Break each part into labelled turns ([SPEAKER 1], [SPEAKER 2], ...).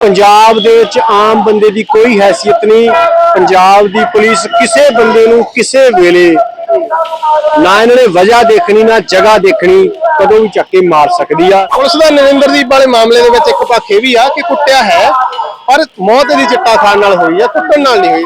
[SPEAKER 1] ਪੰਜਾਬ ਦੇ ਵਿੱਚ ਆਮ ਬੰਦੇ ਦੀ ਕੋਈ ਹੈਸੀਅਤ ਨਹੀਂ। ਪੰਜਾਬ ਦੀ ਪੁਲਿਸ ਕਿਸੇ ਬੰਦੇ ਨੂੰ ਕਿਸੇ ਵੇਲੇ ਨਾ ਇਹਨਾਂ ਨੇ ਵਜ੍ਹਾ ਦੇਖਣੀ ਨਾ ਜਗ੍ਹਾ ਦੇਖਣੀ ਕਦੋਂ ਵੀ ਚੱਕ ਕੇ ਮਾਰ ਸਕਦੀ ਆ।
[SPEAKER 2] ਪੁਲਿਸ ਦਾ ਨਰਿੰਦਰਦੀਪ ਵਾਲੇ ਮਾਮਲੇ ਦੇ ਵਿੱਚ ਇੱਕ ਪੱਖ ਇਹ ਵੀ ਆ ਕਿ ਕੁੱਟਿਆ ਹੈ ਪਰ ਮੌਤ ਦੀ ਚਿੱਟਾ ਖਾਣ ਨਾਲ ਹੋਈ ਆ ਕੁੱਟਣ ਨਾਲ ਨਹੀਂ ਹੋਈ।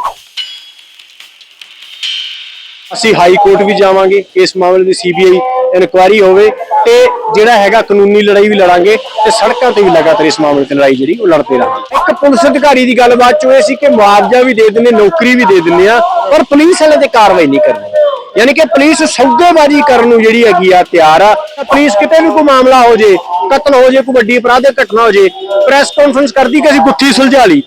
[SPEAKER 1] ਅਸੀਂ ਹਾਈ ਕੋਰਟ ਵੀ ਜਾਵਾਂਗੇ ਇਸ ਮਾਮਲੇ ਦੀ ਸੀਬੀਆਈ ਇਨਕੁਆਇਰੀ ਹੋਵੇ ਤੇ ਜਿਹੜਾ ਹੈਗਾ ਕਾਨੂੰਨੀ ਲੜਾਈ ਵੀ ਲੜਾਂਗੇ ਤੇ ਸੜਕਾਂ ਤੇ ਵੀ ਲਗਾਤਾਰ ਇਸ ਮਾਮਲੇ ਤੇ ਲੜਾਈ ਜਿਹੜੀ ਉਹ ਲੜਦੇ ਰਹਾਂਗੇ। ਇੱਕ ਪੁਲਿਸ ਅਧਿਕਾਰੀ ਦੀ ਗੱਲਬਾਤ ਚ ਇਹ ਸੀ ਕਿ ਮੁਆਵਜ਼ਾ ਵੀ ਦੇ ਦਿੰਦੇ, ਨੌਕਰੀ ਵੀ ਦੇ ਦਿੰਦੇ ਆ, ਪਰ ਪੁਲਿਸ ਵਾਲੇ ਤੇ ਕਾਰਵਾਈ ਨਹੀਂ ਕਰਨੀ ਯਾਨੀ ਕਿ ਪੁਲਿਸ ਸੌਦੇਬਾਜ਼ੀ ਕਰਨ ਨੂੰ ਜਿਹੜੀ ਹੈਗੀ ਆ ਤਿਆਰ ਆ। ਪੁਲਿਸ ਕਿਤੇ ਵੀ ਕੋਈ ਮਾਮਲਾ ਹੋ ਜੇ, ਕਤਲ ਹੋ ਜੇ, ਕੋਈ ਵੱਡੀ ਅਪਰਾਧਿਕ ਘਟਨਾ ਹੋ ਜੇ, ਪ੍ਰੈਸ ਕਾਨਫਰੰਸ ਕਰਦੀ ਕਿ ਅਸੀਂ ਗੁੱਥੀ ਸੁਲਝਾ ਲਈ।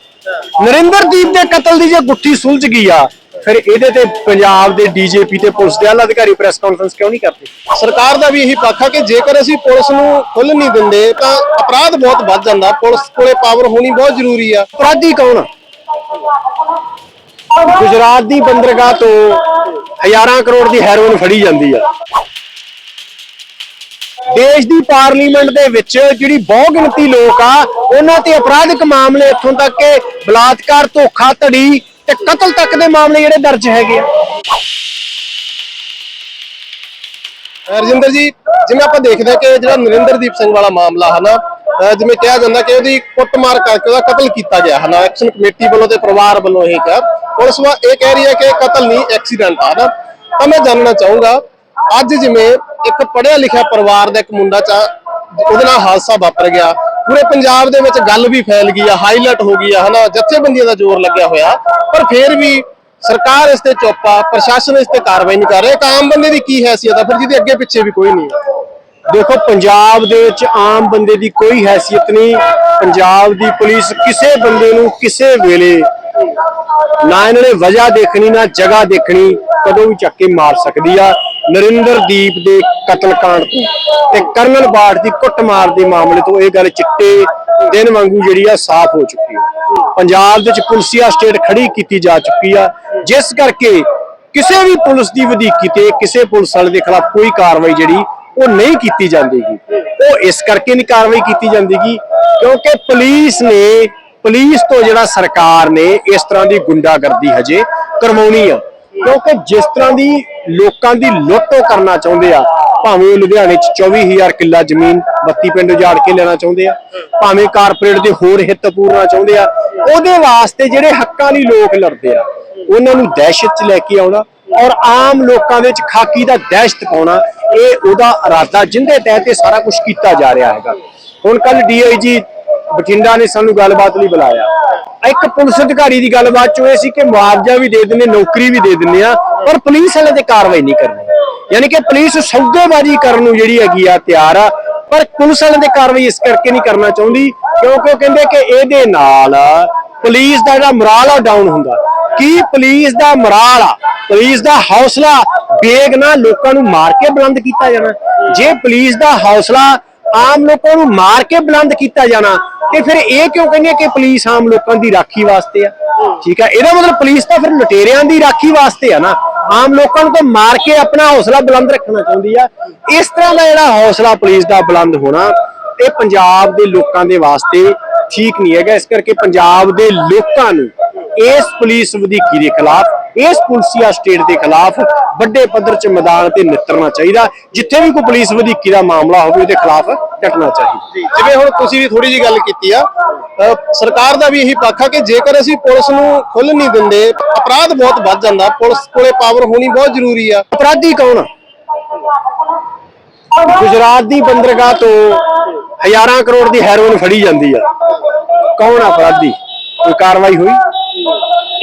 [SPEAKER 1] ਨਰਿੰਦਰਦੀਪ ਦੇ ਕਤਲ ਦੀ ਜੇ ਗੁੱਥੀ ਸੁਲਝ ਗਈ ਆ ਫਿਰ ਇਹਦੇ ਤੇ ਪੰਜਾਬ ਦੇ ਡੀਜੀਪੀ ਤੇ ਪੁਲਿਸ ਦੇ ਆਲਾ ਅਧਿਕਾਰੀ ਪ੍ਰੈਸ ਕਾਨਫਰੰਸ ਕਿਉਂ ਨਹੀਂ ਕਰਦੇ?
[SPEAKER 2] ਸਰਕਾਰ ਦਾ ਵੀ ਇਹੀ ਪੱਖ ਆ ਕਿ ਜੇਕਰ ਅਸੀਂ ਪੁਲਿਸ ਨੂੰ ਖੁੱਲ ਨਹੀਂ ਦਿੰਦੇ ਤਾਂ ਅਪਰਾਧ ਬਹੁਤ ਵੱਧ ਜਾਂਦਾ। ਪੁਲਿਸ ਕੋਲੇ ਪਾਵਰ ਹੋਣੀ ਬਹੁਤ ਜ਼ਰੂਰੀ ਆ।
[SPEAKER 1] ਅਪਰਾਧੀ ਕੌਣ? ਆ ਗੁਜਰਾਤ ਦੀ ਬੰਦਰਗਾਹ ਤੋਂ ਹਜ਼ਾਰਾਂ ਕਰੋੜ ਦੀ ਹੈਰੋਇਨ ਫੜੀ ਜਾਂਦੀ ਆ। ਦੇਸ਼ ਦੀ ਪਾਰਲੀਮੈਂਟ ਦੇ ਵਿੱਚ ਜਿਹੜੀ ਬਹੁ ਗਿਣਤੀ ਲੋਕ ਆ ਉਹਨਾਂ ਤੇ ਅਪਰਾਧਿਕ ਮਾਮਲੇ ਇੱਥੋਂ ਤੱਕ ਕਿ ਬਲਾਤਕਾਰ ਧੋਖਾ ਧੜੀ ਤੇ ਕਤਲ ਤੱਕ ਦੇ ਮਾਮਲੇ ਜਿਹੜੇ ਦਰਜ ਹੈਗੇ ਆ।
[SPEAKER 2] ਰਜਿੰਦਰ ਜੀ, ਜਿਵੇਂ ਆਪਾਂ ਦੇਖਦੇ ਕਿ ਜਿਹੜਾ ਨਰਿੰਦਰਦੀਪ ਸਿੰਘ ਵਾਲਾ ਮਾਮਲਾ ਹੈ ਜਿਵੇਂ ਕਿਹਾ ਜਾਂਦਾ ਕਿ ਉਹਦੀ ਕੁੱਟਮਾਰ ਕਰਕੇ ਉਹਦਾ ਕਤਲ ਕੀਤਾ ਗਿਆ ਹਨਾ, ਐਕਸ਼ਨ ਕਮੇਟੀ ਵੱਲੋਂ ਤੇ ਪਰਿਵਾਰ ਵੱਲੋਂ ਇਹ ਕਿਹਾ। ਪੁਲਿਸ ਵਾ ਇਹ ਕਹਿ ਰਹੀ ਹੈ ਕਿ ਕਤਲ ਨਹੀਂ, ਐਕਸੀਡੈਂਟ ਆ ਹਨਾ। ਤਾਂ ਮੈਂ ਜਾਣਨਾ ਚਾਹੂੰਗਾ, ਅੱਜ ਜਿਵੇਂ ਇੱਕ ਪੜ੍ਹਿਆ ਲਿਖਿਆ ਪਰਿਵਾਰ ਦਾ ਇੱਕ ਮੁੰਡਾ ਚਾ ਉਹਦੇ ਨਾਲ ਹਾਦਸਾ ਵਾਪਰ ਗਿਆ ਪੂਰੇ ਪੰਜਾਬ ਦੇ ਵਿੱਚ ਗੱਲ ਵੀ ਫੈਲ ਗਈ ਆ ਹਾਈਲਾਈਟ ਹੋ ਗਈ ਆ, ਹਨਾ? ਜਥੇਬੰਦੀਆਂ ਦਾ ਜ਼ੋਰ ਲੱਗਿਆ ਹੋਇਆ। ਪਰ ਫਿਰ ਵੀ ਸਰਕਾਰ ਇਸ ਤੇ ਚੁੱਪ ਆ, ਪ੍ਰਸ਼ਾਸਨ ਇਸ ਤੇ ਕਾਰਵਾਈ ਨਹੀਂ ਕਰ ਰਿਹਾ। ਇੱਕ ਆਮ ਬੰਦੇ ਦੀ ਕੀ ਹੈਸੀਅਤ ਆ? ਫਿਰ ਜਿਹਦੇ ਅੱਗੇ ਪਿੱਛੇ ਵੀ ਕੋਈ ਨਹੀਂ
[SPEAKER 1] ਦੇਖੋ, ਪੰਜਾਬ ਦੇ ਵਿੱਚ ਆਮ ਬੰਦੇ ਦੀ ਕੋਈ ਹੈਸੀਅਤ ਨਹੀਂ। ਪੰਜਾਬ ਦੀ ਪੁਲਿਸ ਕਿਸੇ ਬੰਦੇ ਨੂੰ ਕਿਸੇ ਵੇਲੇ ਨਾ ਇਹਨਾਂ ਨੇ ਵਜ੍ਹਾ ਦੇਖਣੀ, ਨਾ ਜਗ੍ਹਾ ਦੇਖਣੀ, ਕਦੋਂ ਵੀ ਚੱਕ ਕੇ ਮਾਰ ਸਕਦੀ ਆ। ਨਰਿੰਦਰਦੀਪ ਦੇ ਕਤਲकांड ਤੋਂ ਤੇ ਕਰਨਲ ਬਾਠ ਦੀ ਕੁੱਟਮਾਰ ਦੇ ਮਾਮਲੇ ਤੋਂ ਇਹ ਗੱਲ ਚਿੱਟੇ ਦਿਨ ਵਾਂਗੂ ਜਿਹੜੀ ਆ ਸਾਫ਼ ਹੋ ਚੁੱਕੀ ਹੈ ਪੰਜਾਬ ਦੇ ਵਿੱਚ ਪੁਲਸੀਆ ਸਟੇਟ ਖੜੀ ਕੀਤੀ ਜਾ ਚੁੱਕੀ ਆ। ਜਿਸ ਕਰਕੇ ਕਿਸੇ ਵੀ ਪੁਲਿਸ ਦੀ ਵਧੀਕੀ ਤੇ ਕਿਸੇ ਪੁਲਿਸ ਵਾਲੇ ਦੇ ਖਿਲਾਫ ਕੋਈ ਕਾਰਵਾਈ ਜਿਹੜੀ ਉਹ ਨਹੀਂ ਕੀਤੀ ਜਾਂਦੀਗੀ। ਉਹ ਇਸ ਕਰਕੇ ਨਹੀਂ ਕਾਰਵਾਈ ਕੀਤੀ ਜਾਂਦੀਗੀ ਕਿਉਂਕਿ ਪੁਲਿਸ ਨੇ, ਪੁਲਿਸ ਤੋਂ ਜਿਹੜਾ ਸਰਕਾਰ ਨੇ ਇਸ ਤਰ੍ਹਾਂ ਦੀ ਗੁੰਡਾਗਰਦੀ ਹਜੇ ਕਰਵਾਉਣੀ ਆ। ਕਿਉਂਕਿ ਜਿਸ ਤਰ੍ਹਾਂ ਦੀ ਲੋਕਾਂ ਦੀ ਲੁੱਟੋ ਕਰਨਾ ਚਾਹੁੰਦੇ ਆ। ਭਾਵੇਂ ਉਹ ਲੁਧਿਆਣੇ 'ਚ 24000 ਕਿੱਲਾ ਜ਼ਮੀਨ 32 ਪਿੰਡ ਉਜਾੜ ਕੇ ਲੈਣਾ ਚਾਹੁੰਦੇ ਆ, ਭਾਵੇਂ ਕਾਰਪੋਰੇਟ ਦੇ ਹੋਰ ਹਿੱਤ ਪੂਰਨਾ ਚਾਹੁੰਦੇ ਆ, ਉਹਦੇ ਵਾਸਤੇ ਜਿਹੜੇ ਹੱਕਾਂ ਲਈ ਲੋਕ ਲੜਦੇ ਆ, ਉਹਨਾਂ ਨੂੰ ਦਹਿਸ਼ਤ 'ਚ ਲੈ ਕੇ ਆਉਣਾ ਔਰ ਆਮ ਲੋਕਾਂ ਦੇ ਵਿੱਚ ਖਾਕੀ ਦਾ ਦਹਿਸ਼ਤ ਪਾਉਣਾ, ਇਹ ਉਹਦਾ ਇਰਾਦਾ ਜਿੰਦੇ ਤਹਿਤ ਇਹ ਸਾਰਾ ਕੁਝ ਕੀਤਾ ਜਾ ਰਿਹਾ ਹੈਗਾ। ਹੁਣ ਕੱਲ ਡੀਆਈਜੀ ਬਠਿੰਡਾ ਨੇ ਸਾਨੂੰ ਗੱਲਬਾਤ ਲਈ ਬੁਲਾਇਆ। ਇੱਕ ਪੁਲਿਸ ਅਧਿਕਾਰੀ ਦੀ ਗੱਲਬਾਤ ਚ ਇਹ ਸੀ ਕਿ ਮੁਆਵਜ਼ਾ ਵੀ ਦੇ ਦਿੰਦੇ, ਨੌਕਰੀ ਵੀ ਦੇ ਦਿੰਦੇ ਆ, ਪਰ ਪੁਲਿਸ ਵਾਲੇ ਤੇ ਕਾਰਵਾਈ ਨਹੀਂ ਕਰਨੀ। ਯਾਨੀ ਕਿ ਪੁਲਿਸ ਸੌਦੇਬਾਜ਼ੀ ਕਰਨ ਨੂੰ ਜਿਹੜੀ ਹੈਗੀ ਆ ਤਿਆਰ ਆ, ਪਰ ਪੁਲਿਸ ਵਾਲਿਆਂ ਤੇ ਕਾਰਵਾਈ ਇਸ ਕਰਕੇ ਨਹੀਂ ਕਰਨਾ ਚਾਹੁੰਦੀ, ਕਿਉਂਕਿ ਉਹ ਕਹਿੰਦੇ ਕਿ ਇਹਦੇ ਨਾਲ ਪੁਲਿਸ ਦਾ ਜਿਹੜਾ ਮੋਰਾਲ ਆ ਡਾਊਨ ਹੁੰਦਾ। ਕੀ ਪੁਲਿਸ ਦਾ ਮੋਰਾਲ ਆ ਪੁਲਿਸ ਦਾ ਹੌਸਲਾ ਬੇਗ ਨਾਲ ਲੋਕਾਂ ਨੂੰ ਮਾਰ ਕੇ ਬੁਲੰਦ ਕੀਤਾ ਜਾਣਾ? ਜੇ ਪੁਲਿਸ ਦਾ ਹੌਸਲਾ ਆਮ ਲੋਕਾਂ ਨੂੰ ਮਾਰ ਕੇ ਬੁਲੰਦ ਕੀਤਾ ਜਾਣਾ ਤੇ ਫਿਰ ਇਹ ਕਿਉਂ ਕਹਿੰਦੇ ਕਿ ਪੁਲਿਸ ਆਮ ਲੋਕਾਂ ਦੀ ਰਾਖੀ ਵਾਸਤੇ ਆ? ਠੀਕ ਆ, ਇਹਦਾ ਮਤਲਬ ਪੁਲਿਸ ਤਾਂ ਫਿਰ ਲੁਟੇਰਿਆਂ ਦੀ ਰਾਖੀ ਵਾਸਤੇ ਆ ਨਾ। ਆਮ ਲੋਕਾਂ ਨੂੰ ਤਾਂ ਮਾਰ ਕੇ ਆਪਣਾ ਹੌਸਲਾ ਬੁਲੰਦ ਰੱਖਣਾ ਚਾਹੁੰਦੀ ਆ। ਇਸ ਤਰ੍ਹਾਂ ਦਾ ਜਿਹੜਾ ਹੌਸਲਾ ਪੁਲਿਸ ਦਾ ਬੁਲੰਦ ਹੋਣਾ ਇਹ ਪੰਜਾਬ ਦੇ ਲੋਕਾਂ ਦੇ ਵਾਸਤੇ ਠੀਕ ਨਹੀਂ ਹੈਗਾ। ਇਸ ਕਰਕੇ ਪੰਜਾਬ ਦੇ ਲੋਕਾਂ ਨੂੰ ਇਸ ਪੁਲਿਸ ਵਧੀਕੀ ਦੇ ਖਿਲਾਫ ਇਸ ਪੁਲਸੀਆ ਸਟੇਟ ਦੇ ਖਿਲਾਫ ਵੱਡੇ ਪੱਧਰ 'ਚ ਮੈਦਾਨ ਤੇ ਨਿੱਤਰਨਾ ਚਾਹੀਦਾ ਜਿੱਥੇ ਵੀ ਕੋਈ ਪੁਲਿਸ ਵਧੀਕੀ ਦਾ ਮਾਮਲਾ ਹੋਵੇ ਉਹਦੇ ਖਿਲਾਫ ਡਟਣਾ ਚਾਹੀਦਾ।
[SPEAKER 2] ਜਿਵੇਂ ਹੁਣ ਤੁਸੀਂ ਵੀ ਥੋੜੀ ਜੀ ਗੱਲ ਕੀਤੀ ਆ ਸਰਕਾਰ ਦਾ ਵੀ ਇਹੀ ਪੱਖ ਆ ਕਿ ਜੇਕਰ ਅਸੀਂ ਪੁਲਿਸ ਨੂੰ ਖੁੱਲ ਨਹੀਂ ਦਿੰਦੇ ਅਪਰਾਧ ਬਹੁਤ ਵੱਧ ਜਾਂਦਾ ਪੁਲਿਸ ਕੋਲੇ ਪਾਵਰ ਹੋਣੀ ਬਹੁਤ ਜ਼ਰੂਰੀ ਆ।
[SPEAKER 1] ਅਪਰਾਧੀ ਕੌਣ? ਆ ਗੁਜਰਾਤ ਦੀ ਬੰਦਰਗਾਹ ਤੋਂ ਹਜ਼ਾਰਾਂ ਕਰੋੜ ਦੀ ਹੈਰੋਇਨ ਫੜੀ ਜਾਂਦੀ ਆ। ਕੌਣ ਆ ਅਪਰਾਧੀ? ਕੋਈ ਕਾਰਵਾਈ ਹੋਈ?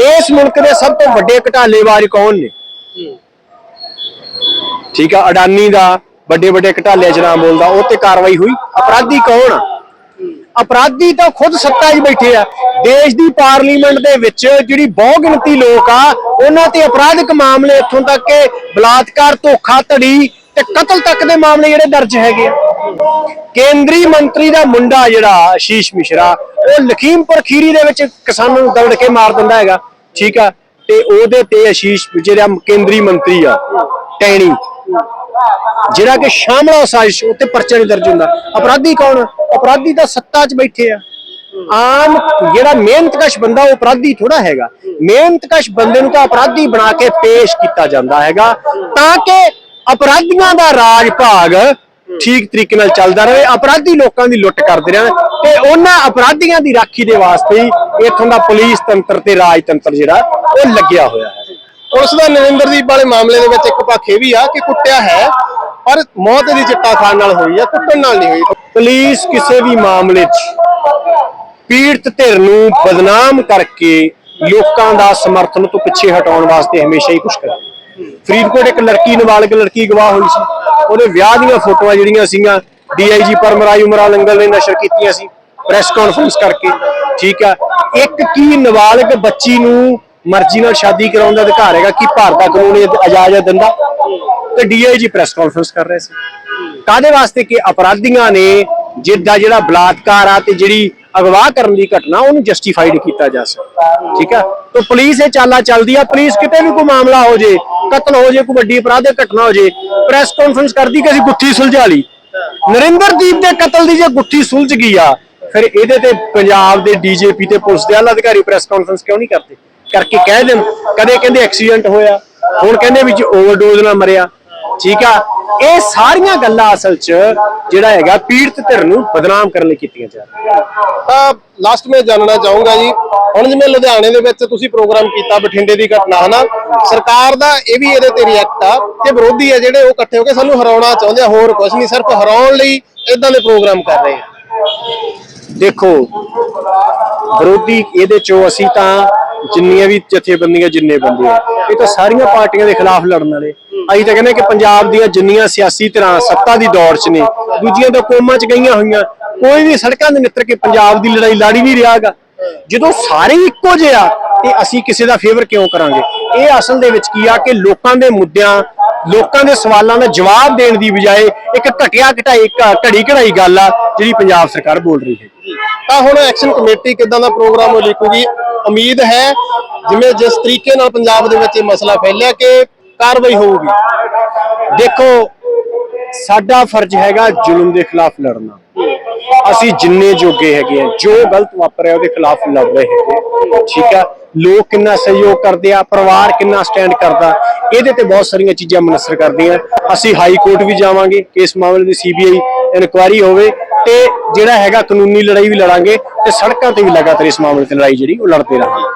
[SPEAKER 1] ਇਸ ਮੁਲਕ ਦੇ ਸਭ ਤੋਂ ਵੱਡੇ ਘਟਾਲੇਬਾਜ਼ ਕੌਣ ਨੇ? ਠੀਕ ਆ, ਅਡਾਨੀ ਦਾ, ਵੱਡੇ ਵੱਡੇ ਘਟਾਲੇ ਚ ਨਾਮ ਬੋਲਦਾ, ਉਹ ਤੇ ਕਾਰਵਾਈ ਹੋਈ। ਅਪਰਾਧੀ ਕੌਣ ਆ? ਅਪਰਾਧੀ ਤਾਂ ਖੁਦ ਸੱਤਾ 'ਚ ਬੈਠੇ ਆ। ਦੇਸ਼ ਦੀ ਪਾਰਲੀਮੈਂਟ ਦੇ ਵਿੱਚ ਜਿਹੜੀ ਬਹੁ ਗਿਣਤੀ ਲੋਕ ਆ, ਉਹਨਾਂ ਤੇ ਅਪਰਾਧਿਕ ਮਾਮਲੇ ਇੱਥੋਂ ਤੱਕ ਕਿ ਬਲਾਤਕਾਰ ਧੋਖਾ ਧੜੀ ਤੇ ਕਤਲ ਤੱਕ ਦੇ ਮਾਮਲੇ ਜਿਹੜੇ ਦਰਜ ਹੈਗੇ ਆ। ਕੇਂਦਰੀ ਮੰਤਰੀ ਦਾ ਮੁੰਡਾ ਜਿਹੜਾ, ਆਸ਼ੀਸ਼ ਮਿਸ਼ਰਾ ਉਹ ਲਖੀਮਪੁਰ ਖੀਰੀ ਦੇ ਵਿੱਚ ਕਿਸਾਨਾਂ ਨੂੰ ਦੌੜ ਕੇ ਮਾਰ ਦਿੰਦਾ ਹੈਗਾ, ਠੀਕ ਆ, ਤੇ ਉਹਦੇ ਤੇ ਅਸ਼ੀਸ਼ ਜਿਹੜਾ ਕੇਂਦਰੀ ਮੰਤਰੀ ਆ, ਟੈਣੀ, ਜਿਹੜਾ ਕਿ ਸ਼ਾਮਲਾ ਸਾਜ਼ਿਸ਼ ਉੱਤੇ ਪਰਚਾ ਨਹੀਂ ਦਰਜ ਹੁੰਦਾ। ਅਪਰਾਧੀ ਕੌਣ ਅਪਰਾਧੀ ਤਾਂ ਸੱਤਾ 'ਚ ਬੈਠੇ ਆ। ਆਮ ਜਿਹੜਾ ਮਿਹਨਤਕਸ਼ ਬੰਦਾ, ਉਹ ਅਪਰਾਧੀ ਥੋੜਾ ਹੈਗਾ। ਮਿਹਨਤਕਸ਼ ਬੰਦੇ ਨੂੰ ਤਾਂ ਅਪਰਾਧੀ ਬਣਾ ਕੇ ਪੇਸ਼ ਕੀਤਾ ਜਾਂਦਾ ਹੈਗਾ, ਤਾਂ ਕਿ ਅਪਰਾਧੀਆਂ ਦਾ ਰਾਜ ਭਾਗ ਠੀਕ ਤਰੀਕੇ ਨਾਲ ਚੱਲਦਾ ਰਹੇ, ਅਪਰਾਧੀ ਲੋਕਾਂ ਦੀ ਲੁੱਟ ਕਰਦੇ ਰਹਿਣ ਤੇ ਉਹਨਾਂ ਅਪਰਾਧੀਆਂ ਦੀ ਰਾਖੀ ਦੇ ਵਾਸਤੇ ਹੀ ਇੱਥੋਂ ਦਾ ਪੁਲਿਸ ਤੰਤਰ ਤੇ ਰਾਜਤੰਤਰ ਜਿਹੜਾ ਉਹ ਲੱਗਿਆ ਹੋਇਆ ਹੈ।
[SPEAKER 2] ਪੁਲਿਸ ਦਾ ਨਰਿੰਦਰਦੀਪ ਵਾਲੇ ਮਾਮਲੇ ਦੇ ਵਿੱਚ ਇੱਕ ਪੱਖ ਇਹ ਵੀ ਆ ਕਿ ਕੁੱਟਿਆ ਹੈ ਪਰ ਮੌਤ ਦੀ ਚਿੱਟਾ ਖਾਣ ਨਾਲ ਹੋਈ ਆ ਕੁੱਟਣ ਨਾਲ ਨਹੀਂ ਹੋਈ।
[SPEAKER 1] ਪੁਲਿਸ ਕਿਸੇ ਵੀ ਮਾਮਲੇ 'ਚ ਪੀੜਤ ਧਿਰ ਨੂੰ ਬਦਨਾਮ ਕਰਕੇ ਲੋਕਾਂ ਦਾ ਸਮਰਥਨ ਤੋਂ ਪਿੱਛੇ ਹਟਾਉਣ ਵਾਸਤੇ ਹਮੇਸ਼ਾ ਹੀ ਕੁਝ ਕਰਦੀ ਫਰੀਦਕੋਟ ਇੱਕ ਲੜਕੀ ਨਾਬਾਲਗ ਲੜਕੀ ਗਵਾਹ ਹੋਈ ਸੀ। ਉਹਦੇ ਵਿਆਹ ਦੀਆਂ ਫੋਟੋਆਂ ਜਿਹੜੀਆਂ ਸੀਗੀਆਂ ਡੀਆਈਜੀ ਪਰਮਰਾਈ ਉਮਰਾ ਲੰਗਲ ਨੇ ਨਸ਼ਰ ਕੀਤੀਆਂ ਸੀ। ਪ੍ਰੈਸ ਕਾਨਫਰੰਸ ਕਰਕੇ, ਠੀਕ ਆ? ਇੱਕ ਕੀ ਨਾਬਾਲਗ ਬੱਚੀ ਨੂੰ ਮਰਜ਼ੀ ਨਾਲ ਸ਼ਾਦੀ ਕਰਾਉਣ ਦਾ ਅਧਿਕਾਰ ਹੈਗਾ ਕਿ ਭਾਰਤ ਦਾ ਕਾਨੂੰਨ ਇਹ ਇਜਾਜ਼ਤ ਦਿੰਦਾ ਤੇ ਡੀਆਈਜੀ ਪ੍ਰੈਸ ਕਾਨਫਰੰਸ ਕਰ ਰਹੇ ਸੀ। ਕਾਦੇ ਵਾਸਤੇ ਕਿ ਅਪਰਾਧੀਆਂ ਨੇ ਜਿੱਦਾਂ ਜਿਹੜਾ ਬਲਾਤਕਾਰ ਆ ਤੇ ਜਿਹੜੀ ਅਗਵਾ ਕਰਨ ਦੀ ਘਟਨਾ, ਉਹਨੂੰ ਜਸਟੀਫਾਈਡ ਕੀਤਾ ਜਾ ਸਕਦਾ, ਠੀਕ ਆ? ਤਾਂ ਪੁਲਿਸ ਇਹ ਚਾਲਾ ਚੱਲਦੀ ਆ, ਪੁਲਿਸ ਕਿਤੇ ਵੀ ਕੋਈ ਮਾਮਲਾ ਹੋ ਜੇ, ਕਤਲ ਹੋ ਜੇ, ਕੋਈ ਵੱਡੀ ਅਪਰਾਧਿਕ ਘਟਨਾ ਹੋ ਜੇ ਪ੍ਰੈਸ ਕਾਨਫਰੰਸ ਕਰਦੀ ਕਿ ਅਸੀਂ ਗੁੱਥੀ ਸੁਲਝਾ ਲਈ? ਨਰਿੰਦਰਦੀਪ ਦੇ ਕਤਲ ਦੀ ਜੇ ਗੁੱਥੀ ਸੁਲਝ ਗਈ ਆ ਫਿਰ ਇਹਦੇ ਤੇ ਪੰਜਾਬ ਦੇ ਡੀਜੀਪੀ ਤੇ ਪੁਲਿਸ ਦੇ ਆਲਾ ਅਧਿਕਾਰੀ ਪ੍ਰੈਸ ਕਾਨਫਰੰਸ ਕਿਉਂ ਨਹੀਂ ਕਰਦੇ? ਕਰਕੇ ਕਹਿ ਦੇਣ, ਕਦੇ ਕਹਿੰਦੇ ਐਕਸੀਡੈਂਟ ਹੋਇਆ, ਹੁਣ ਕਹਿੰਦੇ ਵਿੱਚ ਓਵਰਡੋਜ਼ ਨਾਲ ਮਰਿਆ। ਠੀਕ ਆ? ਇਹ ਸਾਰੀਆਂ ਗੱਲਾਂ ਅਸਲ 'ਚ ਜਿਹੜਾ ਹੈਗਾ ਪੀੜਤ ਧਿਰ ਨੂੰ ਬਦਨਾਮ ਕਰਨ ਲਈ ਕੀਤੀਆਂ ਜਾ ਰਹੀਆਂ।
[SPEAKER 2] ਤਾਂ ਲਾਸਟ ਮੈਂ ਜਾਣਨਾ ਚਾਹੂੰਗਾ ਜੀ, ਹੁਣ ਜਿਵੇਂ ਲੁਧਿਆਣੇ ਦੇ ਵਿੱਚ ਤੁਸੀਂ ਪ੍ਰੋਗਰਾਮ ਕੀਤਾ ਬਠਿੰਡੇ ਦੀ ਘਟਨਾ, ਹਨਾ? ਸਰਕਾਰ ਦਾ ਇਹ ਵੀ ਇਹਦੇ ਤੇ ਰਿਐਕਟ ਆ ਕਿ ਵਿਰੋਧੀ ਆ ਜਿਹੜੇ ਉਹ ਇਕੱਠੇ ਹੋ ਕੇ ਸਾਨੂੰ ਹਰਾਉਣਾ ਚਾਹੁੰਦੇ ਆ, ਹੋਰ ਕੁਝ ਨਹੀਂ, ਸਿਰਫ ਹਰਾਉਣ ਲਈ ਇਦਾਂ ਦੇ ਪ੍ਰੋਗਰਾਮ ਕਰ ਰਹੇ ਆ।
[SPEAKER 1] ਦੇਖੋ, ਵਿਰੋਧੀ ਇਹਦੇ ਚੋਂ ਅਸੀਂ ਤਾਂ ਜਿੰਨੀਆਂ ਵੀ ਜਥੇਬੰਦੀਆਂ, ਜਿੰਨੇ ਬੰਦੇ ਆ, ਇਹ ਤਾਂ ਸਾਰੀਆਂ ਪਾਰਟੀਆਂ ਦੇ ਖਿਲਾਫ ਲੜਨ ਵਾਲੇ। ਅਸੀਂ ਤਾਂ ਕਹਿੰਦੇ ਕਿ ਪੰਜਾਬ ਦੀਆਂ ਜਿੰਨੀਆਂ ਸਿਆਸੀ ਧਿਰਾਂ ਸੱਤਾ ਦੀ ਦੌੜ 'ਚ ਨੇ, ਦੂਜੀਆਂ ਤਾਂ ਕੋਮਾਂ 'ਚ ਗਈਆਂ ਹੋਈਆਂ। ਕੋਈ ਵੀ ਸੜਕਾਂ ਦੇ ਨਿੱਤਰ ਕੇ ਪੰਜਾਬ ਦੀ ਲੜਾਈ ਲੜ ਹੀ ਨਹੀਂ ਰਿਹਾਗਾ ਜਦੋਂ ਸਾਰੇ ਇੱਕੋ ਜਿਹੇ ਆ, ਤੇ ਅਸੀਂ ਕਿਸੇ ਦਾ ਫੇਵਰ ਕਿਉਂ ਕਰਾਂਗੇ? ਇਹ ਅਸਲ ਦੇ ਵਿੱਚ ਕੀ ਆ ਕਿ ਲੋਕਾਂ ਦੇ ਮੁੱਦਿਆਂ ਲੋਕਾਂ ਦੇ ਸਵਾਲਾਂ ਦਾ ਜਵਾਬ ਦੇਣ ਦੀ ਬਜਾਏ ਇੱਕ ਘਟਿਆ ਘਟਾਈ ਘੜੀ ਘੜਾਈ ਗੱਲ ਆ ਜਿਹੜੀ ਪੰਜਾਬ ਸਰਕਾਰ ਬੋਲ ਰਹੀ ਹੈ।
[SPEAKER 2] ਤਾਂ ਹੁਣ ਐਕਸ਼ਨ ਕਮੇਟੀ ਕਿਦਾਂ ਦਾ ਪ੍ਰੋਗਰਾਮ ਉਹ ਲਿਖੂਗੀ ਉਮੀਦ ਹੈ, ਜਿਵੇਂ ਜਿਸ ਤਰੀਕੇ ਨਾਲ ਪੰਜਾਬ ਦੇ ਵਿੱਚ ਇਹ ਮਸਲਾ ਫੈਲਿਆ ਕਿ ਕਾਰਵਾਈ ਹੋਊਗੀ।
[SPEAKER 1] ਦੇਖੋ, ਸਾਡਾ ਫਰਜ਼ ਹੈਗਾ ਜ਼ੁਲਮ ਦੇ ਖਿਲਾਫ ਲੜਨਾ। ਅਸੀਂ ਜਿੰਨੇ ਜੋਗੇ ਹੈਗੇ ਆ ਜੋ ਗਲਤ ਵਾਪਰਿਆ ਉਹਦੇ ਖਿਲਾਫ ਲੜ ਰਹੇ ਹੈਗੇ ਠੀਕ ਆ? ਲੋਕ ਕਿੰਨਾ ਸਹਿਯੋਗ ਕਰਦੇ ਆ, ਪਰਿਵਾਰ ਕਿੰਨਾ ਸਟੈਂਡ ਕਰਦਾ, ਇਹਦੇ ਤੇ ਬਹੁਤ ਸਾਰੀਆਂ ਚੀਜ਼ਾਂ ਮਨਸਰ ਕਰਦੀਆਂ। ਅਸੀਂ ਹਾਈ ਕੋਰਟ ਵੀ ਜਾਵਾਂਗੇ ਇਸ ਮਾਮਲੇ ਦੀ ਸੀਬੀਆਈ ਇਨਕੁਆਇਰੀ ਹੋਵੇ ਤੇ ਜਿਹੜਾ ਹੈਗਾ ਕਾਨੂੰਨੀ ਲੜਾਈ ਵੀ ਲੜਾਂਗੇ ਤੇ ਸੜਕਾਂ ਤੇ ਵੀ ਲਗਾਤਾਰ ਇਸ ਮਾਮਲੇ ਤੇ ਲੜਾਈ ਜਿਹੜੀ ਉਹ ਲੜਦੇ ਰਹਾਂਗੇ।